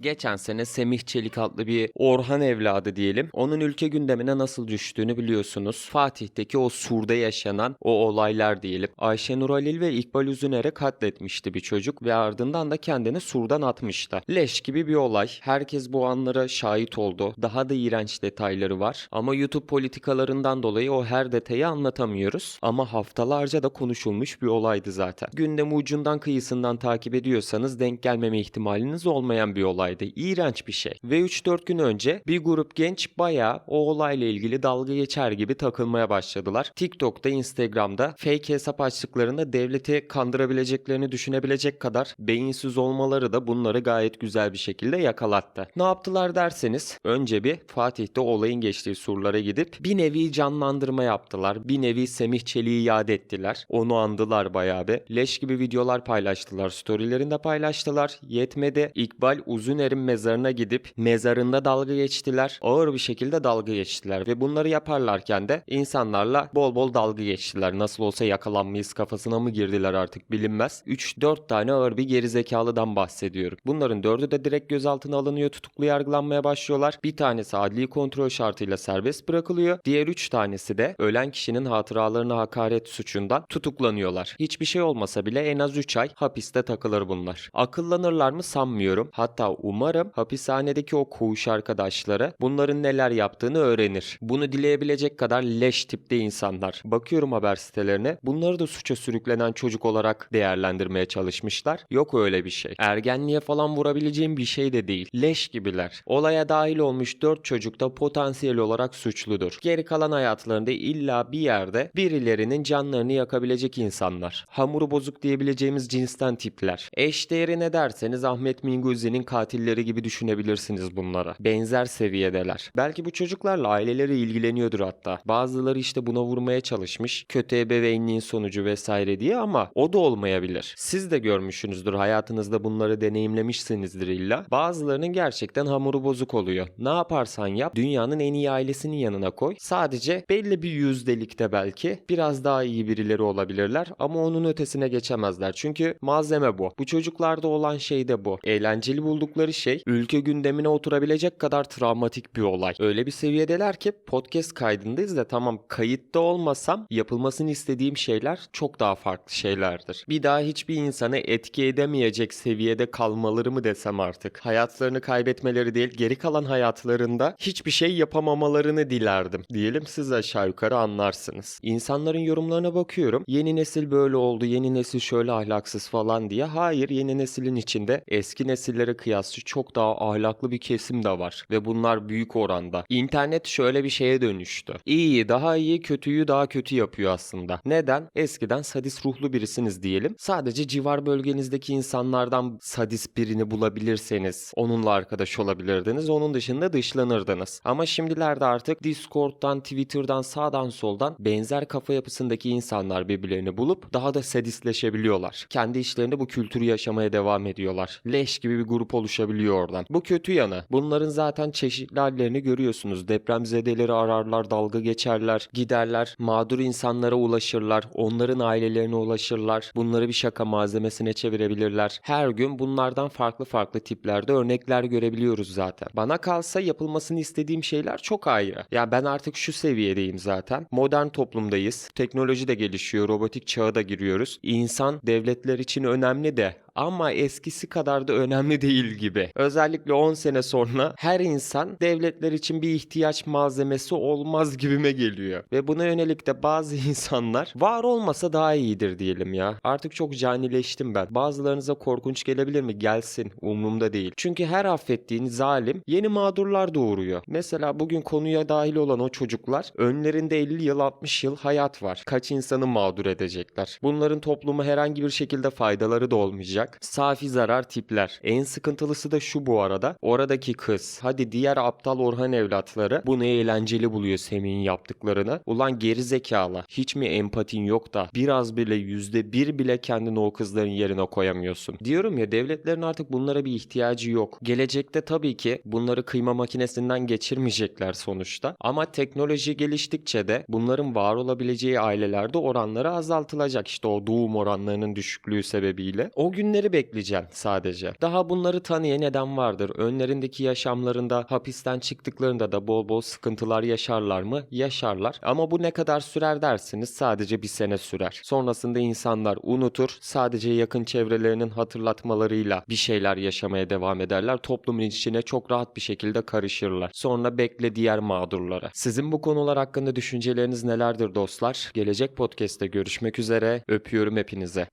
Geçen sene Semih Çelik adlı bir Orhan evladı diyelim. Onun ülke gündemine nasıl düştüğünü biliyorsunuz. Fatih'teki o surda yaşanan o olaylar diyelim. Ayşenur Halil ve İkbal Üzüner'e katletmişti bir çocuk ve ardından da kendini surdan atmıştı. Leş gibi bir olay. Herkes bu anlara şahit oldu. Daha da iğrenç detayları var. Ama YouTube politikalarından dolayı o her detayı anlatamıyoruz. Ama haftalarca da konuşulmuş bir olaydı zaten. Gündemi ucundan kıyısından takip ediyorsanız denk gelmeme ihtimaliniz olmayan bir olaydı. İğrenç bir şey. Ve 3-4 gün önce bir grup genç bayağı o olayla ilgili dalga geçer gibi takılmaya başladılar. TikTok'ta, Instagram'da fake hesap açtıklarında devleti kandırabileceklerini düşünebilecek kadar beyinsiz olmaları da bunları gayet güzel bir şekilde yakalattı. Ne yaptılar derseniz önce bir Fatih'te olayın geçtiği surlara gidip bir nevi canlandırma yaptılar. Bir nevi Semih Çelik'i yad ettiler. Onu andılar bayağı bir. Leş gibi videolar paylaştılar. Storylerinde paylaştılar. Yetmedi. İkbal Uzuner'in mezarına gidip mezarında dalga geçtiler. Ağır bir şekilde dalga geçtiler. Ve bunları yaparlarken de insanlarla bol bol dalga geçtiler. Nasıl olsa yakalanmayız kafasına mı girdiler artık bilinmez. 3-4 tane ağır bir gerizekalıdan bahsediyorum. Bunların dördü de direkt gözaltına alınıyor. Tutuklu yargılanmaya başlıyorlar. Bir tanesi adli kontrol şartıyla serbest bırakılıyor. Diğer 3 tanesi de ölen kişinin hatıralarına hakaret suçundan tutuklanıyorlar. Hiçbir şey olmasa bile en az 3 ay hapiste takılır bunlar. Akıllanırlar mı sanmıyorum. Hatta umarım hapishanedeki o koğuş arkadaşları bunların neler yaptığını öğrenir. Bunu dileyebilecek kadar leş tipte insanlar. Bakıyorum haber sitelerine. Bunları da suça sürüklenen çocuk olarak değerlendirmeye çalışmışlar. Yok öyle bir şey. Ergenliğe falan vurabileceğim bir şey de değil. Leş gibiler. Olaya dahil olmuş 4 çocuk da potansiyel olarak suçludur. Geri kalan hayatlarında illa bir yerde birilerinin canlarını yakabilecek insanlar. Hamuru bozuk diyebileceğimiz cinsten tipler. Eş değeri ne derseniz Ahmet Minguzi'nin katilleri gibi düşünebilirsiniz bunlara. Benzer seviyedeler. Belki bu çocuklarla aileleri ilgileniyordur hatta. Bazıları işte buna vurmaya çalışmış. Kötü ebeveynliğin sonucu vesaire diye ama o da olmayabilir. Siz de görmüşsünüzdür hayatınızda bunları deneyimlemişsinizdir illa. Bazılarının gerçekten hamuru bozuk oluyor. Ne yaparsan yap dünyanın en iyi ailesinin yanına koy. Sadece belli bir yüzdelikte belki biraz daha iyi birileri olabilirler ama onun ötesine geçemezler. Çünkü malzeme bu. Bu çocuklarda olan şey de bu. Eğlenceli buldukları şey ülke gündemine oturabilecek kadar travmatik bir olay. Öyle bir seviyedeler ki podcast kaydındayız da tamam kayıtta olmasam yapılmasını istediğim şeyler çok daha farklı şeylerdir. Bir daha hiçbir insanı etki edemeyecek seviyede kalmaları mı desem artık. Hayatlarını kaybetmeleri değil geri kalan hayatlarında hiçbir şey yapamamalarını dilerdim. Diyelim siz aşağı yukarı anlarsınız. İnsanların yorumlarına bakıyorum. Yeni nesil böyle oldu, yeni nesil şöyle ahlaksız falan diye. Hayır yeni neslin içinde eski nesillere kıyasla çok daha ahlaklı bir kesim de var. Ve bunlar büyük oranda. İnternet şöyle bir şeye dönüştü. İyiyi daha iyi, kötüyü daha kötü yapıyor aslında. Neden? Eskiden sadist ruhlu birisiniz diyelim. Sadece civar bölgenizdeki insanlardan sadist birini bulabilirseniz onunla arkadaş olabilirdiniz. Onun dışında dışlanırdınız. Ama şimdilerde artık Discord'dan, Twitter'dan, sağdan soldan benzer kafa yapısındaki insanlar birbirlerini bulup daha da sadistleşebiliyorlar. Kendi işlerinde bu kültürü yaşamaya devam ediyorlar. Leş gibi bir grup oluşabiliyor oradan. Bu kötü yanı. Bunların zaten çeşitli hallerini görüyorsunuz. Depremzedeleri ararlar, dalga geçerler, giderler, mağdur insanlara ulaşırlar, onların ailelerine ulaşırlar. Bunları bir şaka malzemesine çevirebilirler. Her gün bunlardan farklı farklı tiplerde örnekler görebiliyoruz zaten. Bana kalsa yapılmasını istediğim şeyler çok ayrı. Ya ben artık şu seviyedeyim zaten. Modern toplumdayız. Teknoloji de gelişiyor, robotik çağa da giriyoruz. İnsan devletler için önemli de ama eskisi kadar da önemli değil gibi. Özellikle 10 sene sonra her insan devletler için bir ihtiyaç malzemesi olmaz gibime geliyor. Ve buna yönelik de bazı insanlar var olmasa daha iyidir diyelim ya. Artık çok canileştim ben. Bazılarınıza korkunç gelebilir mi? Gelsin. Umurumda değil. Çünkü her affettiğin zalim yeni mağdurlar doğuruyor. Mesela bugün konuya dahil olan o çocuklar önlerinde 50 yıl 60 yıl hayat var. Kaç insanı mağdur edecekler. Bunların topluma herhangi bir şekilde faydaları da olmayacak. Safi zarar tipler. En sıkıntılısı da şu bu arada. Oradaki kız. Hadi diğer aptal Orhan evlatları bunu eğlenceli buluyor Semih'in yaptıklarını. Ulan geri zekalı. Hiç mi empatin yok da biraz bile yüzde bir bile kendini o kızların yerine koyamıyorsun. Diyorum ya devletlerin artık bunlara bir ihtiyacı yok. Gelecekte tabii ki bunları kıyma makinesinden geçirmeyecekler sonuçta. Ama teknoloji geliştikçe de bunların var olabileceği ailelerde oranları azaltılacak. İşte o doğum oranlarının düşüklüğü sebebiyle. O gün günleri bekleyeceksin sadece. Daha bunları tanıyan neden vardır. Önlerindeki yaşamlarında hapisten çıktıklarında da bol bol sıkıntılar yaşarlar mı? Yaşarlar. Ama bu ne kadar sürer dersiniz? Sadece bir sene sürer. Sonrasında insanlar unutur. Sadece yakın çevrelerinin hatırlatmalarıyla bir şeyler yaşamaya devam ederler. Toplumun içine çok rahat bir şekilde karışırlar. Sonra bekle diğer mağdurlara. Sizin bu konular hakkında düşünceleriniz nelerdir dostlar? Gelecek podcast'te görüşmek üzere. Öpüyorum hepinize.